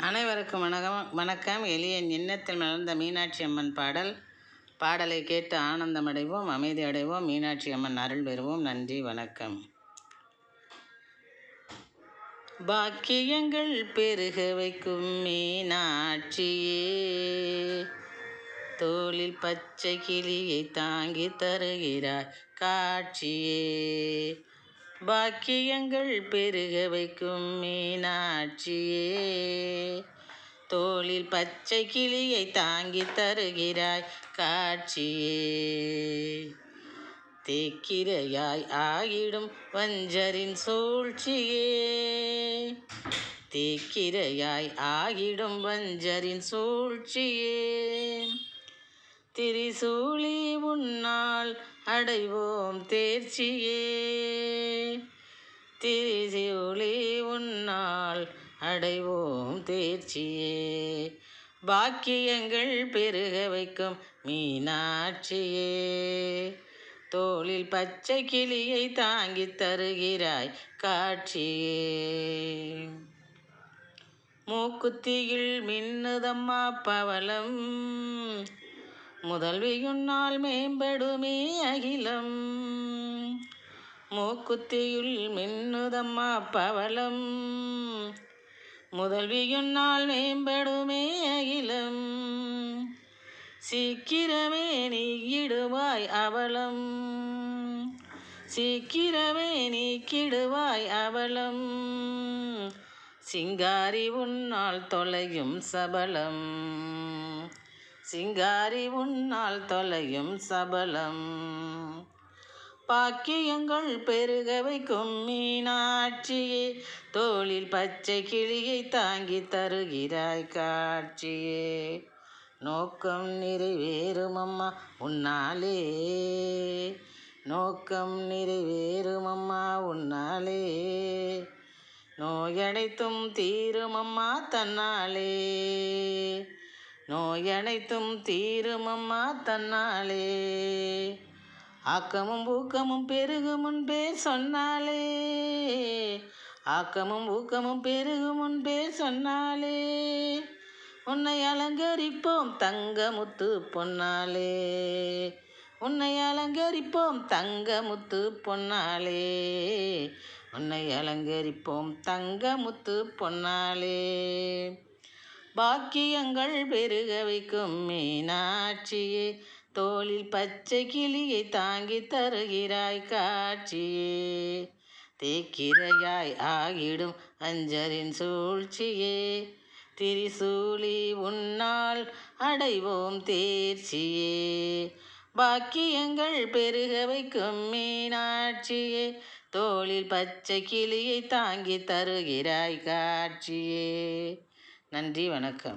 அனைவருக்கும் வணக்கம் வணக்கம். எளிய எண்ணத்தில் மலர்ந்த மீனாட்சி அம்மன் பாடல். பாடலை கேட்டு ஆனந்தம் அடைவோம் அமைதி அடைவோம். மீனாட்சி அம்மன் அருள் பெறுவோம். நன்றி வணக்கம். பாக்கியங்கள் பெருக வைக்கும் மீனாட்சியே தோளில் பச்சை கிளியை தாங்கி தருகிறாய் காட்சியே. பாக்கியங்கள் பெருக வைக்கும் மீனாட்சியே தோளில் பச்சை கிளியை தாங்கி தருகிறாய் காட்சியே. தேக்கிரையாய் ஆகிடும் வஞ்சரின் சூழ்ச்சியே. தேக்கிரையாய் ஆகிடும் வஞ்சரின் சூழ்ச்சியே. திரிசூலி உன்னால் அடைவோம் தேர்ச்சியே. திரிசூலி அடைவோம் தேர்ச்சியே. பாக்கியங்கள் பெருக வைக்கும் மீனாட்சியே. தோளில் பச்சை கிளியை தாங்கி தருகிறாய் காட்சியே. மூக்குத்தியில் மின்னுதம்மா பவளம் முதல்வியுன்னால் மேம்படுமே அகிலம். மூக்குத்தியுள் மின்னுதம்மா பவளம் முதல்வியுன்னால் மேம்படுமே அகிலம். சீக்கிரமே நீக்கிடுவாய் அவலம். சீக்கிரமே நீக்கிடுவாய் அவலம். சிங்காரி உன்னால் தொலையும் சபலம். சிங்காரி உன்னால் தொலையும் சபலம். பாக்கியங்கள் பெருக வைக்கும் மீனாட்சியே தோளில் பச்சை கிளியை தாங்கி தருகிறாய் காட்சியே. நோக்கம் நிறைவேறும் அம்மா உன்னாலே. நோக்கம் நிறைவேறும் அம்மா உன்னாலே. நோயடைத்தும் தீரும் அம்மா தன்னாலே. நோயனைத்தும் தீருமம்மா தன்னாலே. ஆக்கமும் ஊக்கமும் பெருகும் முன்பே சொன்னாலே. ஆக்கமும் ஊக்கமும் பெருகும் முன்பே சொன்னாலே. உன்னை அலங்கரிப்போம் தங்கமுத்து பொன்னாலே. உன்னை அலங்கரிப்போம் தங்கமுத்து பொன்னாலே. உன்னை அலங்கரிப்போம் தங்கமுத்து பொன்னாலே. பாக்கியங்கள் பெருக வைக்கும் மீனாட்சியே. தோளில் பச்சை கிளியை தாங்கி தருகிறாய் காட்சியே. தேக்கிரையாய் ஆகிடும் அஞ்சரின் சூழ்ச்சியே. திரிசூலி உன்னால் அடைவோம் தேர்ச்சியே. பாக்கியங்கள் பெருக வைக்கும் மீனாட்சியே. தோளில் பச்சை கிளியை தாங்கி தருகிறாய் காட்சியே. நன்றி வணக்கம்.